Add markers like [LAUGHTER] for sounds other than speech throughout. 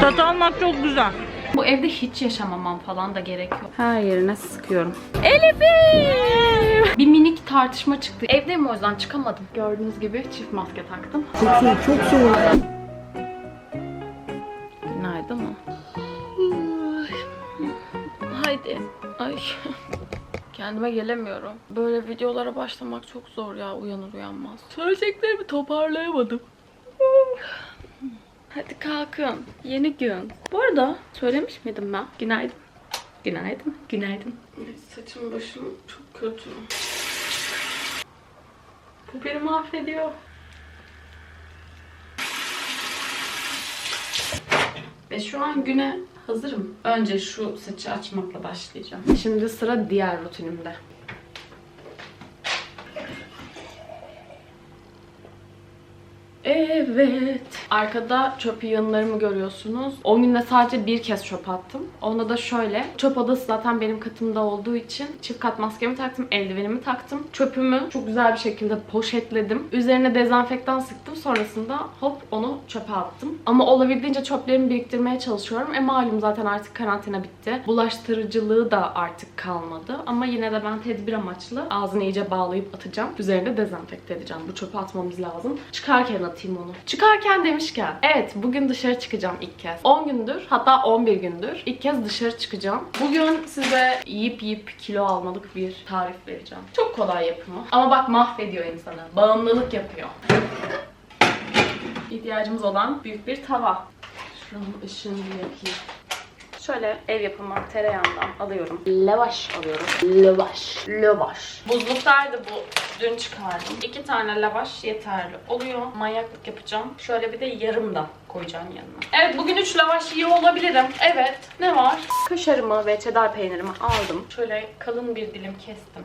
Tat almak çok güzel. Bu evde hiç yaşamamam falan da gerek yok. Her yerine sıkıyorum. Elif'im! Bir minik tartışma çıktı. Evdeyim o yüzden çıkamadım. Gördüğünüz gibi çift maske taktım. Çok soğuk, çok soğuk. Günaydın mı? Haydi. Ay. Kendime gelemiyorum. Böyle videolara başlamak çok zor ya uyanır uyanmaz. Söyleyeceklerimi toparlayamadım. Hadi kalkın. Yeni gün. Bu arada söylemiş miydim ben? Günaydın. Günaydın. Günaydın. Saçım başım çok kötü. Bu beni mahvediyor. Ve şu an güne hazırım. Önce şu saçı açmakla başlayacağım. Şimdi sıra diğer rutinimde. Evet. Arkada çöp yığınlarımı görüyorsunuz. O günde sadece bir kez çöp attım. Onda da şöyle. Çöp odası zaten benim katımda olduğu için çift kat maskemi taktım, eldivenimi taktım. Çöpümü çok güzel bir şekilde poşetledim. Üzerine dezenfektan sıktım. Sonrasında hop onu çöpe attım. Ama olabildiğince çöplerimi biriktirmeye çalışıyorum. E malum zaten artık karantina bitti. Bulaştırıcılığı da artık kalmadı. Ama yine de ben tedbir amaçlı ağzını iyice bağlayıp atacağım. Üzerine dezenfekte edeceğim. Bu çöpe atmamız lazım. Çıkarken atayım onu. Çıkarken demişken. Evet bugün dışarı çıkacağım ilk kez. 10 gündür hatta 11 gündür ilk kez dışarı çıkacağım. Bugün size yiyip yiyip kilo almalık bir tarif vereceğim. Çok kolay yapımı. Ama bak mahvediyor insanı. Bağımlılık yapıyor. İhtiyacımız olan büyük bir tava. Şuranın ışığını yakayım. Şöyle ev yapımı tereyağından alıyorum. Lavaş alıyorum. Lavaş. Lavaş. Buzluktaydı bu. Dün çıkardım. İki tane lavaş yeterli oluyor. Manyaklık yapacağım. Şöyle bir de yarım da koyacağım yanına. Evet bugün üç lavaş yiyor olabilirim. Evet. Ne var? Kaşarımı ve çedar peynirimi aldım. Şöyle kalın bir dilim kestim.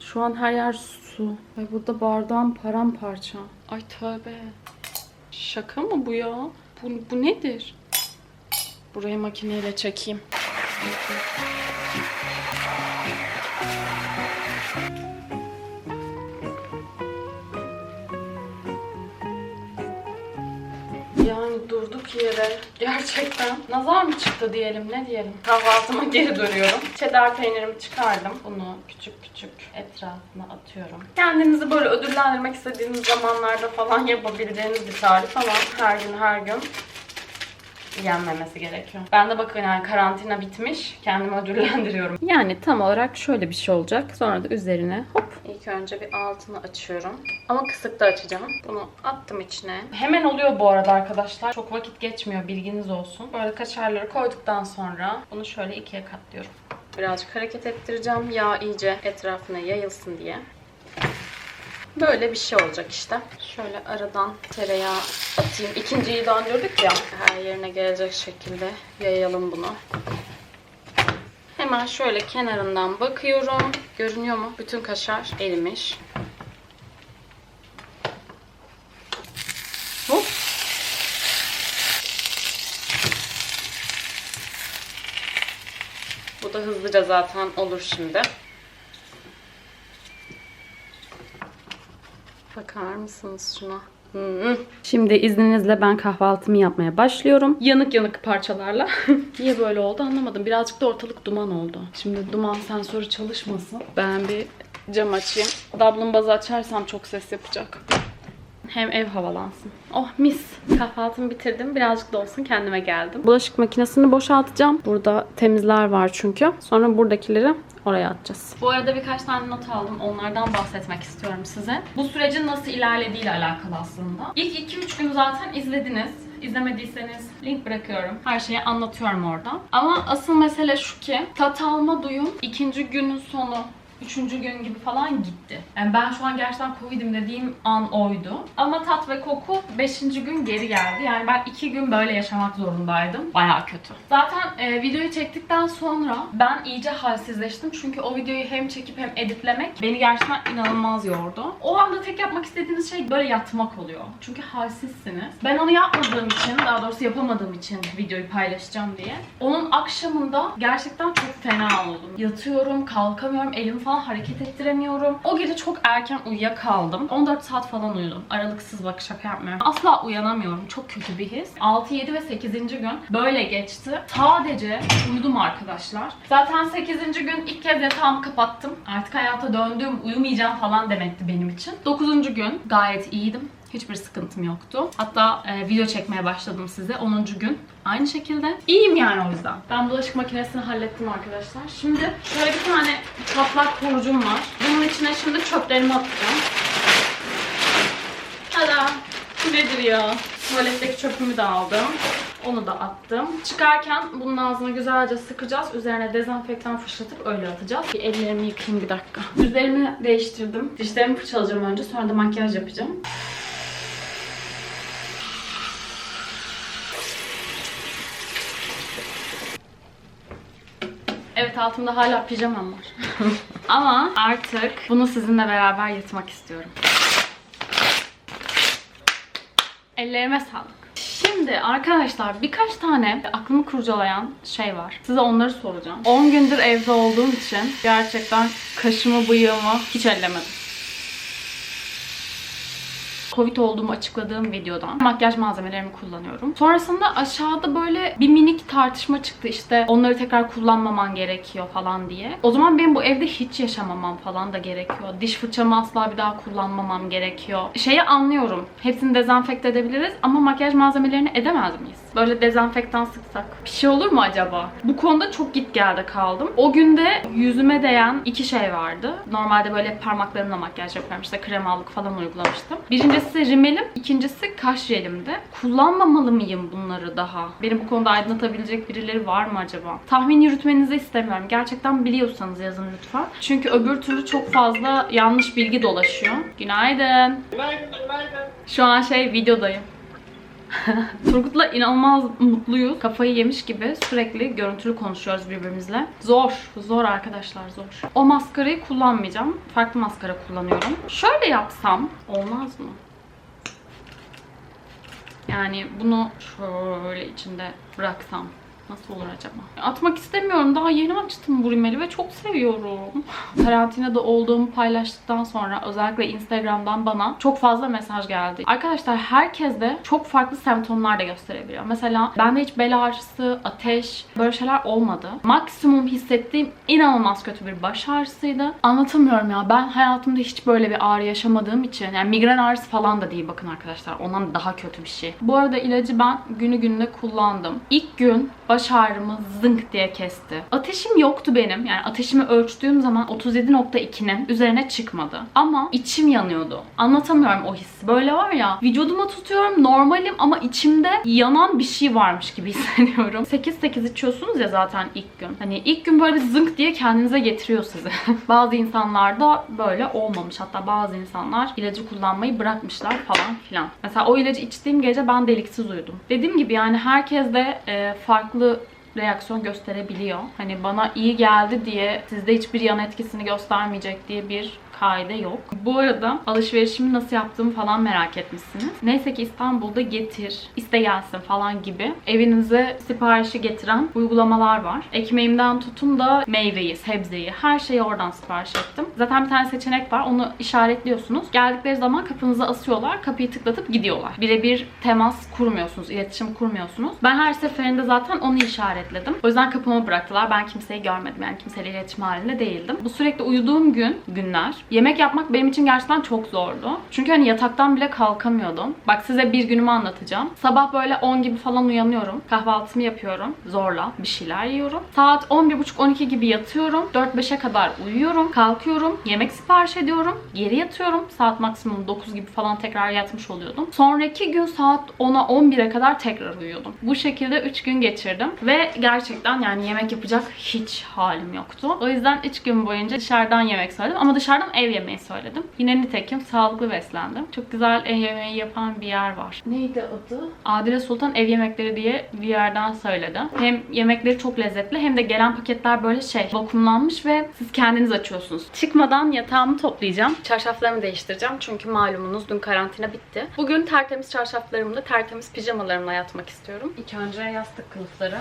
Şu an her yer su. Ay burada bardağım paramparça. Ay tövbe. Şaka mı bu ya? Bu, bu nedir? Burayı makineyle çekeyim. Yani durduk yere gerçekten nazar mı çıktı diyelim ne diyelim. Kahvaltıma geri dönüyorum. Çedar peynirimi çıkardım. Bunu küçük küçük etrafına atıyorum. Kendinizi böyle ödüllendirmek istediğiniz zamanlarda falan yapabileceğiniz bir tarif ama her gün her gün yenmemesi gerekiyor. Ben de bakın yani karantina bitmiş. Kendimi ödüllendiriyorum. [LAUGHS] Yani tam olarak şöyle bir şey olacak. Sonra da üzerine hop. İlk önce bir altını açıyorum. Ama kısıkta açacağım. Bunu attım içine. Hemen oluyor bu arada arkadaşlar. Çok vakit geçmiyor bilginiz olsun. Böyle kaşarları koyduktan sonra bunu şöyle ikiye katlıyorum. Birazcık hareket ettireceğim. Yağ iyice etrafına yayılsın diye. Böyle bir şey olacak işte. Şöyle aradan tereyağı atayım. İkinciyi döndürdük ya. Her yerine gelecek şekilde yayalım bunu. Hemen şöyle kenarından bakıyorum. Görünüyor mu? Bütün kaşar erimiş. Hop. Bu da hızlıca zaten olur şimdi. Bakar mısınız şuna? Şimdi izninizle ben kahvaltımı yapmaya başlıyorum. Yanık yanık parçalarla. [LAUGHS] Niye böyle oldu anlamadım. Birazcık da ortalık duman oldu. Şimdi duman sensörü çalışmasın. Ben bir cam açayım. Dablumbazı açarsam çok ses yapacak. Hem ev havalansın. Oh mis. Kahvaltımı bitirdim. Birazcık da olsun kendime geldim. Bulaşık makinesini boşaltacağım. Burada temizler var çünkü. Sonra buradakileri oraya atacağız. Bu arada birkaç tane not aldım. Onlardan bahsetmek istiyorum size. Bu sürecin nasıl ilerlediğiyle alakalı aslında. İlk 2-3 gün zaten izlediniz. İzlemediyseniz link bırakıyorum. Her şeyi anlatıyorum orada. Ama asıl mesele şu ki tat alma duyum ikinci günün sonu Üçüncü gün gibi falan gitti. Yani ben şu an gerçekten Covid'im dediğim an oydu. Ama tat ve koku beşinci gün geri geldi. Yani ben iki gün böyle yaşamak zorundaydım. Baya kötü. Zaten e, videoyu çektikten sonra ben iyice halsizleştim. Çünkü o videoyu hem çekip hem editlemek beni gerçekten inanılmaz yordu. O anda tek yapmak istediğiniz şey böyle yatmak oluyor. Çünkü halsizsiniz. Ben onu yapmadığım için, daha doğrusu yapamadığım için videoyu paylaşacağım diye. Onun akşamında gerçekten çok fena oldum. Yatıyorum, kalkamıyorum, elim falan falan hareket ettiremiyorum. O gece çok erken uyuyakaldım. 14 saat falan uyudum. Aralıksız bak şaka yapmıyorum. Asla uyanamıyorum. Çok kötü bir his. 6, 7 ve 8. gün böyle geçti. Sadece uyudum arkadaşlar. Zaten 8. gün ilk kez yatağımı kapattım. Artık hayata döndüm, uyumayacağım falan demekti benim için. 9. gün gayet iyiydim. Hiçbir sıkıntım yoktu. Hatta e, video çekmeye başladım size 10. gün. Aynı şekilde. İyiyim yani o yüzden. Ben bulaşık makinesini hallettim arkadaşlar. Şimdi şöyle bir tane patlak korucum var. Bunun içine şimdi çöplerimi atacağım. Tada! Bu nedir ya? Tuvaletteki çöpümü de aldım. Onu da attım. Çıkarken bunun ağzını güzelce sıkacağız. Üzerine dezenfektan fışlatıp öyle atacağız. Bir ellerimi yıkayayım bir dakika. Üzerimi değiştirdim. Dişlerimi fırçalayacağım önce. Sonra da makyaj yapacağım. Evet altımda hala pijamam var. [LAUGHS] Ama artık bunu sizinle beraber yatmak istiyorum. Ellerime sağlık. Şimdi arkadaşlar birkaç tane aklımı kurcalayan şey var. Size onları soracağım. 10 gündür evde olduğum için gerçekten kaşımı bıyığımı hiç ellemedim. Covid olduğumu açıkladığım videodan makyaj malzemelerimi kullanıyorum. Sonrasında aşağıda böyle bir minik tartışma çıktı işte onları tekrar kullanmaman gerekiyor falan diye. O zaman benim bu evde hiç yaşamamam falan da gerekiyor. Diş fırçamı asla bir daha kullanmamam gerekiyor. Şeyi anlıyorum. Hepsini dezenfekte edebiliriz ama makyaj malzemelerini edemez miyiz? Böyle dezenfektan sıksak. Bir şey olur mu acaba? Bu konuda çok git geldi kaldım. O günde yüzüme değen iki şey vardı. Normalde böyle parmaklarımla makyaj yapıyorum. İşte kremalık falan uygulamıştım. Birincisi rimelim, ikincisi kaş jelimdi. Kullanmamalı mıyım bunları daha? Benim bu konuda aydınlatabilecek birileri var mı acaba? Tahmin yürütmenizi istemiyorum. Gerçekten biliyorsanız yazın lütfen. Çünkü öbür türlü çok fazla yanlış bilgi dolaşıyor. Günaydın. Şu an şey videodayım. [LAUGHS] Turgut'la inanılmaz mutluyuz. Kafayı yemiş gibi sürekli görüntülü konuşuyoruz birbirimizle. Zor, zor arkadaşlar zor. O maskarayı kullanmayacağım. Farklı maskara kullanıyorum. Şöyle yapsam olmaz mı? Yani bunu şöyle içinde bıraksam Nasıl olur acaba? Atmak istemiyorum. Daha yeni açtım bu rimeli ve çok seviyorum. Karantinada olduğumu paylaştıktan sonra özellikle Instagram'dan bana çok fazla mesaj geldi. Arkadaşlar herkes de çok farklı semptomlar da gösterebiliyor. Mesela bende hiç bel ağrısı, ateş böyle şeyler olmadı. Maksimum hissettiğim inanılmaz kötü bir baş ağrısıydı. Anlatamıyorum ya. Ben hayatımda hiç böyle bir ağrı yaşamadığım için yani migren ağrısı falan da değil bakın arkadaşlar. Ondan daha kötü bir şey. Bu arada ilacı ben günü gününe kullandım. İlk gün baş ağrımı zınk diye kesti. Ateşim yoktu benim. Yani ateşimi ölçtüğüm zaman 37.2'nin üzerine çıkmadı. Ama içim yanıyordu. Anlatamıyorum o hissi. Böyle var ya vücuduma tutuyorum normalim ama içimde yanan bir şey varmış gibi [LAUGHS] hissediyorum. 8-8 içiyorsunuz ya zaten ilk gün. Hani ilk gün böyle zınk diye kendinize getiriyor sizi. [LAUGHS] bazı insanlarda böyle olmamış. Hatta bazı insanlar ilacı kullanmayı bırakmışlar falan filan. Mesela o ilacı içtiğim gece ben deliksiz uyudum. Dediğim gibi yani herkes de e, farklı reaksiyon gösterebiliyor. Hani bana iyi geldi diye sizde hiçbir yan etkisini göstermeyecek diye bir kaide yok. Bu arada alışverişimi nasıl yaptığımı falan merak etmişsiniz. Neyse ki İstanbul'da getir, iste gelsin falan gibi evinize siparişi getiren uygulamalar var. Ekmeğimden tutun da meyveyi, sebzeyi, her şeyi oradan sipariş ettim. Zaten bir tane seçenek var. Onu işaretliyorsunuz. Geldikleri zaman kapınıza asıyorlar. Kapıyı tıklatıp gidiyorlar. Birebir temas kurmuyorsunuz, iletişim kurmuyorsunuz. Ben her seferinde zaten onu işaretledim. O yüzden kapıma bıraktılar. Ben kimseyi görmedim. Yani kimseyle iletişim halinde değildim. Bu sürekli uyuduğum gün, günler Yemek yapmak benim için gerçekten çok zordu. Çünkü hani yataktan bile kalkamıyordum. Bak size bir günümü anlatacağım. Sabah böyle 10 gibi falan uyanıyorum. Kahvaltımı yapıyorum. Zorla bir şeyler yiyorum. Saat 11.30-12 gibi yatıyorum. 4-5'e kadar uyuyorum. Kalkıyorum. Yemek sipariş ediyorum. Geri yatıyorum. Saat maksimum 9 gibi falan tekrar yatmış oluyordum. Sonraki gün saat 10'a 11'e kadar tekrar uyuyordum. Bu şekilde 3 gün geçirdim. Ve gerçekten yani yemek yapacak hiç halim yoktu. O yüzden 3 gün boyunca dışarıdan yemek söyledim. Ama dışarıdan ev yemeği söyledim. Yine nitekim sağlıklı beslendim. Çok güzel ev yemeği yapan bir yer var. Neydi adı? Adile Sultan Ev Yemekleri diye bir yerden söyledi. Hem yemekleri çok lezzetli hem de gelen paketler böyle şey vakumlanmış ve siz kendiniz açıyorsunuz. Çıkmadan yatağımı toplayacağım. Çarşaflarımı değiştireceğim çünkü malumunuz dün karantina bitti. Bugün tertemiz çarşaflarımla, tertemiz pijamalarımla yatmak istiyorum. İlk önce yastık kılıfları.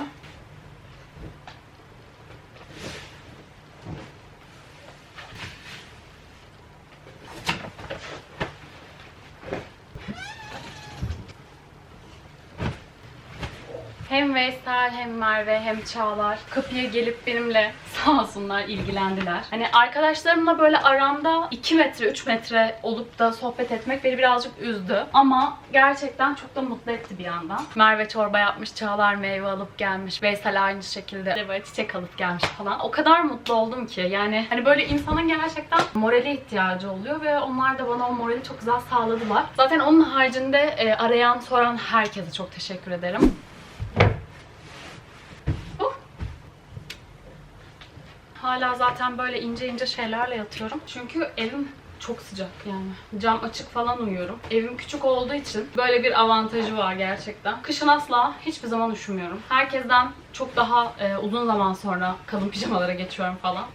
hem Veysel hem Merve hem Çağlar kapıya gelip benimle [LAUGHS] sağ olsunlar ilgilendiler. Hani arkadaşlarımla böyle aramda 2 metre 3 metre olup da sohbet etmek beni birazcık üzdü. Ama gerçekten çok da mutlu etti bir yandan. Merve çorba yapmış, Çağlar meyve alıp gelmiş. Veysel aynı şekilde böyle çiçek alıp gelmiş falan. O kadar mutlu oldum ki. Yani hani böyle insanın gerçekten morale ihtiyacı oluyor ve onlar da bana o morali çok güzel sağladılar. Zaten onun haricinde e, arayan, soran herkese çok teşekkür ederim. Hala zaten böyle ince ince şeylerle yatıyorum. Çünkü evim çok sıcak yani. Cam açık falan uyuyorum. Evim küçük olduğu için böyle bir avantajı var gerçekten. Kışın asla hiçbir zaman üşümüyorum. Herkesten çok daha e, uzun zaman sonra kalın pijamalara geçiyorum falan.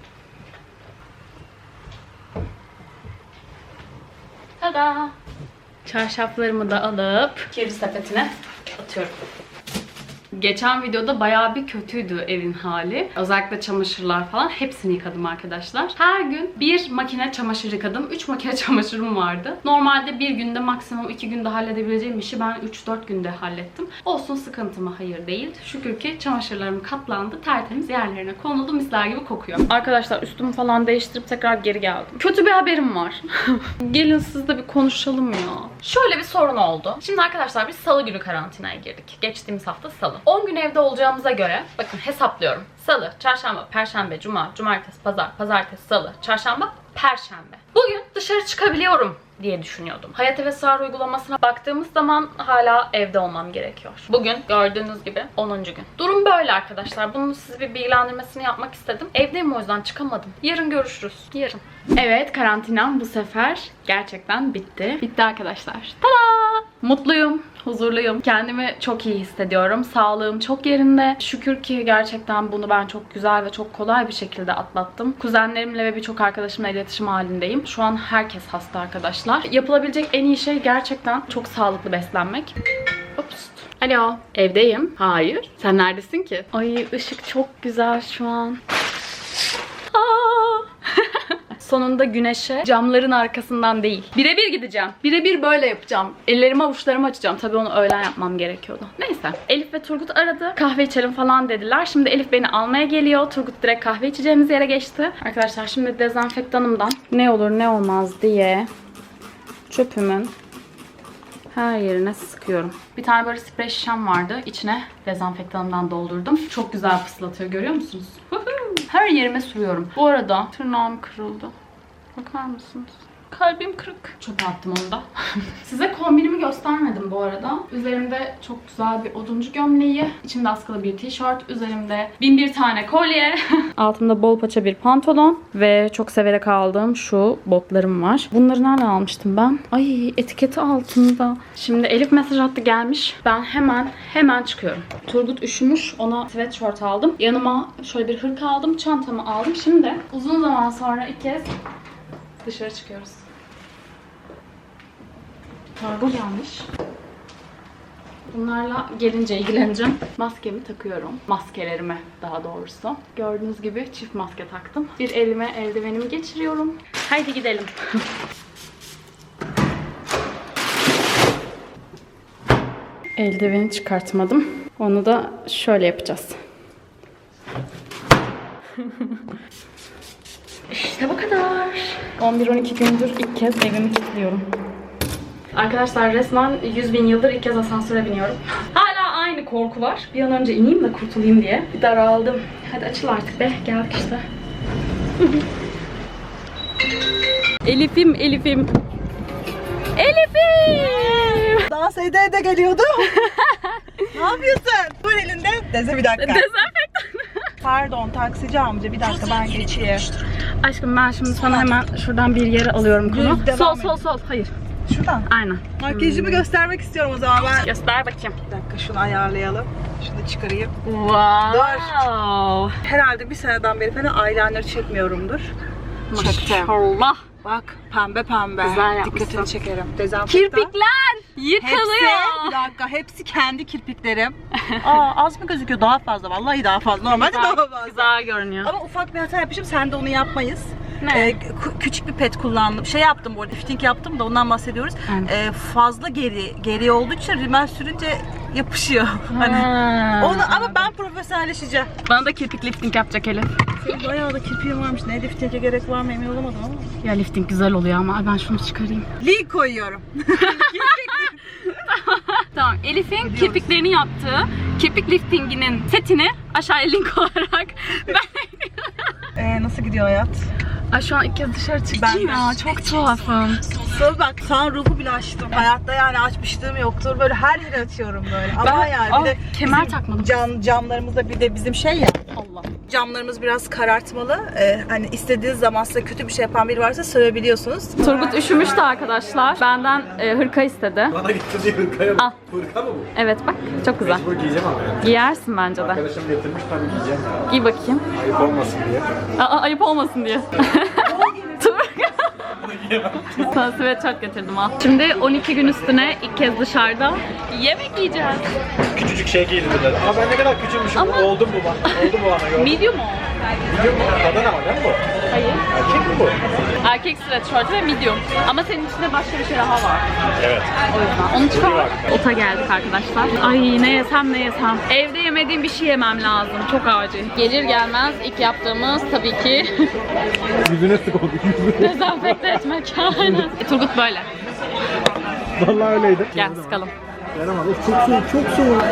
Tada! Çarşaflarımı da alıp kiri sepetine atıyorum. Geçen videoda bayağı bir kötüydü evin hali. Özellikle çamaşırlar falan. Hepsini yıkadım arkadaşlar. Her gün bir makine çamaşır yıkadım. 3 makine [LAUGHS] çamaşırım vardı. Normalde bir günde maksimum 2 günde halledebileceğim işi ben 3-4 günde hallettim. Olsun sıkıntıma hayır değil. Şükür ki çamaşırlarım katlandı. Tertemiz yerlerine konuldu. Misler gibi kokuyor. Arkadaşlar üstümü falan değiştirip tekrar geri geldim. Kötü bir haberim var. [LAUGHS] Gelin sizle bir konuşalım ya. Şöyle bir sorun oldu. Şimdi arkadaşlar biz salı günü karantinaya girdik. Geçtiğimiz hafta salı. 10 gün evde olacağımıza göre bakın hesaplıyorum. Salı, çarşamba, perşembe, cuma, cumartesi, pazar, pazartesi, salı, çarşamba, perşembe. Bugün dışarı çıkabiliyorum diye düşünüyordum. Hayat ve Sar uygulamasına baktığımız zaman hala evde olmam gerekiyor. Bugün gördüğünüz gibi 10. gün. Durum böyle arkadaşlar. Bunun size bir bilgilendirmesini yapmak istedim. Evdeyim o yüzden çıkamadım. Yarın görüşürüz. Yarın. Evet karantinam bu sefer gerçekten bitti. Bitti arkadaşlar. Tada! Mutluyum, huzurluyum. Kendimi çok iyi hissediyorum. Sağlığım çok yerinde. Şükür ki gerçekten bunu ben çok güzel ve çok kolay bir şekilde atlattım. Kuzenlerimle ve birçok arkadaşımla iletişim halindeyim. Şu an herkes hasta arkadaşlar. Yapılabilecek en iyi şey gerçekten çok sağlıklı beslenmek. Ops. Alo, evdeyim. Hayır. Sen neredesin ki? Ay ışık çok güzel şu an. Sonunda güneşe camların arkasından değil. Birebir gideceğim. Birebir böyle yapacağım. Ellerimi avuçlarımı açacağım. Tabii onu öğlen yapmam gerekiyordu. Neyse. Elif ve Turgut aradı. Kahve içelim falan dediler. Şimdi Elif beni almaya geliyor. Turgut direkt kahve içeceğimiz yere geçti. Arkadaşlar şimdi dezenfektanımdan ne olur ne olmaz diye çöpümün her yerine sıkıyorum. Bir tane böyle sprey şişem vardı. İçine dezenfektanımdan doldurdum. Çok güzel fıslatıyor görüyor musunuz? Her yerime sürüyorum. Bu arada tırnağım kırıldı. Bakar mısınız? Kalbim kırık. Çöpe attım onu da. [LAUGHS] Size kombinimi göstermedim bu arada. Üzerimde çok güzel bir oduncu gömleği. içimde askılı bir tişört. Üzerimde bin bir tane kolye. [LAUGHS] Altımda bol paça bir pantolon. Ve çok severek aldığım şu botlarım var. Bunları nereden almıştım ben? Ay etiketi altında. Şimdi Elif mesaj attı gelmiş. Ben hemen hemen çıkıyorum. Turgut üşümüş. Ona sweatshirt aldım. Yanıma şöyle bir hırka aldım. Çantamı aldım. Şimdi uzun zaman sonra ilk kez dışarı çıkıyoruz. Kargo gelmiş. Bunlarla gelince ilgileneceğim. Maskemi takıyorum. Maskelerimi daha doğrusu. Gördüğünüz gibi çift maske taktım. Bir elime eldivenimi geçiriyorum. Haydi gidelim. [LAUGHS] Eldiveni çıkartmadım. Onu da şöyle yapacağız. [LAUGHS] İşte bu kadar. 11-12 gündür ilk kez evimi kilitliyorum. Arkadaşlar resmen 100 bin yıldır ilk kez asansöre biniyorum. [LAUGHS] Hala aynı korku var. Bir an önce ineyim de kurtulayım diye. Bir daraldım. Hadi açıl artık be. Geldik işte. [LAUGHS] Elif'im, Elif'im. Elif'im! Dans ede ede geliyordu. [LAUGHS] ne yapıyorsun? Bu elinde. Deze bir dakika. Dezenfektan. Pardon taksici amca bir dakika ben geçeyim. Aşkım ben şimdi sana hemen şuradan bir yere alıyorum konu. Düz devam Sol et. sol sol. Hayır. Şuradan. Aynen. Makyajımı göstermek istiyorum o zaman ben. Göster bakayım. Bir dakika şunu ayarlayalım. Şunu çıkarayım. Wow. Herhalde bir seneden beri falan eyeliner çekmiyorumdur. Çektim. Bak pembe pembe. Güzel yapmışsın. Dikkatini çekerim. Dezenfektan. Kirpikler Hepsi, yıkılıyor. bir dakika hepsi kendi kirpiklerim. [LAUGHS] Aa az mı gözüküyor? Daha fazla. Vallahi daha fazla. Normalde daha fazla. güzel görünüyor. Ama ufak bir hata yapmışım. Sen de onu yapmayız. Ne? Kü- küçük bir pet kullandım. Şey yaptım bu arada, lifting yaptım da ondan bahsediyoruz. Evet. Ee, fazla geri geri olduğu için rimel sürünce yapışıyor. Hani onu ama ben profesyonelleşeceğim. Bana da kirpik lifting yapacak Elif. Senin bayağı da kirpiğin varmış. Ne lifting'e gerek var mı emin olamadım ama. Ya lifting güzel oluyor ama ben şunu çıkarayım. Link koyuyorum. [LAUGHS] Tamam Elif'in kirpiklerini yaptığı kirpik liftinginin setini aşağıya link olarak [LAUGHS] ben... Ee, nasıl gidiyor hayat? Ay şu an ilk kez dışarı çıktım Ben de. ya çok tuhafım. Sonra bak sana ruhu bile açtım. Hayatta yani açmışlığım yoktur. Böyle her yere açıyorum böyle. Ama Ben- yani bir de kemer takmadım. Cam, camlarımızda bir de bizim şey ya. Allah. Camlarımız biraz karartmalı. Ee, hani istediğiniz zaman size kötü bir şey yapan biri varsa söyleyebiliyorsunuz. Turgut üşümüştü arkadaşlar. Benden e, hırka istedi. Bana getirdiği hırkaya Al. Hırka mı bu? Evet bak çok güzel. Mecbur giyeceğim ama yani. Giyersin bence de. Arkadaşım getirmiş tabii giyeceğim ya. Giy bakayım. Ayıp olmasın diye. Aa, ayıp olmasın diye. [LAUGHS] Sana sweatshirt getirdim al. Şimdi 12 gün üstüne ilk kez dışarıda yemek yiyeceğiz. Küçücük şey giydi dediler. Ama ben ne kadar küçülmüşüm. Ama- Oldu mu bana? Oldu mu bana? Gördün mü? Medium o. Biliyor musun? Kadın ama değil mi bu? Hayır. Erkek mi bu? Erkek sweatshirt ve medium. Ama senin içinde başka bir şey daha var. Evet. O yüzden. Onu çıkar. Ota geldik arkadaşlar. Ay ne yesem ne yesem. Evde yemediğim bir şey yemem lazım. Çok acil. Gelir gelmez ilk yaptığımız tabii ki [LAUGHS] Yüzüne sık oldu. Yüzüne. [LAUGHS] dezenfekte etmek. Aynen. E, Turgut böyle. Vallahi öyleydi. Gel sıkalım. Yaramaz. Of, Çok soğuk, çok soğuk.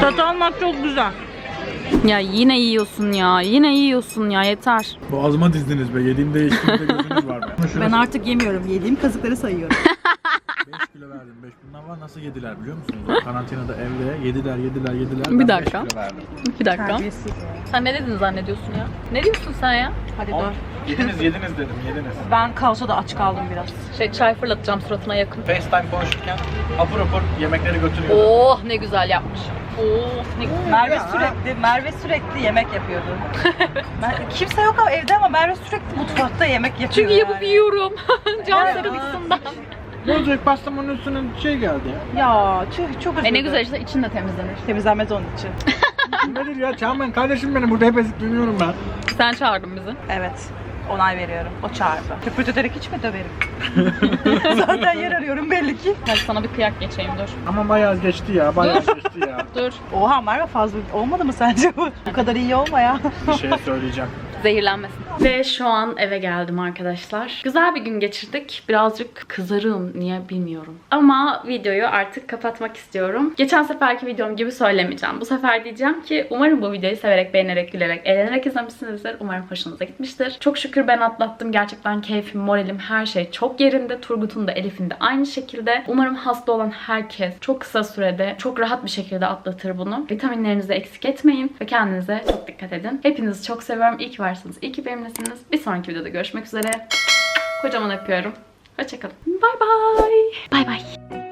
Tat almak çok güzel. Ya yine yiyorsun ya. Yine yiyorsun ya yeter. Boğazıma dizdiniz be. Yediğimde içtiğimde gözünüz var be. [LAUGHS] Ben artık yemiyorum. Yediğim kazıkları sayıyorum. [LAUGHS] 5 kilo verdim. 5 bundan var nasıl yediler biliyor musunuz? Karantinada evde yediler yediler yediler. Bir Ben dakika. kilo verdim. Bir dakika. Sen ne dedin zannediyorsun ya? Ne diyorsun sen ya? Hadi dur. Yediniz yediniz dedim yediniz. Ben kaosa da aç kaldım biraz. Şey çay fırlatacağım suratına yakın. FaceTime konuşurken apır apır yemekleri götürüyordu. Oh ne güzel yapmış. Güzel. Merve sürekli Merve sürekli yemek yapıyordu. [LAUGHS] Mer- Kimse yok ama evde ama Merve sürekli mutfakta yemek yapıyor. Çünkü yapıp yani. yiyorum. [LAUGHS] Can Evet. sıkıntısından. Ne olacak pastamanın üstüne şey geldi ya. Ya çok, çok E ne güzel işte için de temizlenir. Temizlenmez onun için. [LAUGHS] Nedir ya Çağmen kardeşim benim burada hep ezikleniyorum ben. Sen çağırdın bizi. Evet. Onay veriyorum. O çağırdı. Köpürterek hiç mi döverim? [LAUGHS] Zaten yer arıyorum belli ki. Hadi sana bir kıyak geçeyim dur. Ama bayağı geçti ya bayağı geçti ya. [LAUGHS] Dur. Oha Merve fazla olmadı mı sence bu? Bu kadar iyi olma ya. Bir şey söyleyeceğim. Zehirlenmesin. Ve şu an eve geldim arkadaşlar. Güzel bir gün geçirdik. Birazcık kızarığım niye bilmiyorum. Ama videoyu artık kapatmak istiyorum. Geçen seferki videom gibi söylemeyeceğim. Bu sefer diyeceğim ki umarım bu videoyu severek, beğenerek, gülerek, eğlenerek izlemişsinizdir. Umarım hoşunuza gitmiştir. Çok şükür ben atlattım. Gerçekten keyfim, moralim, her şey çok yerinde. Turgut'un da Elif'in de aynı şekilde. Umarım hasta olan herkes çok kısa sürede, çok rahat bir şekilde atlatır bunu. Vitaminlerinizi eksik etmeyin ve kendinize çok dikkat edin. Hepinizi çok seviyorum. İyi ki varsınız. İyi ki benimlesiniz. Bir sonraki videoda görüşmek üzere. Kocaman öpüyorum. Hoşçakalın. Bay bay. Bay bay.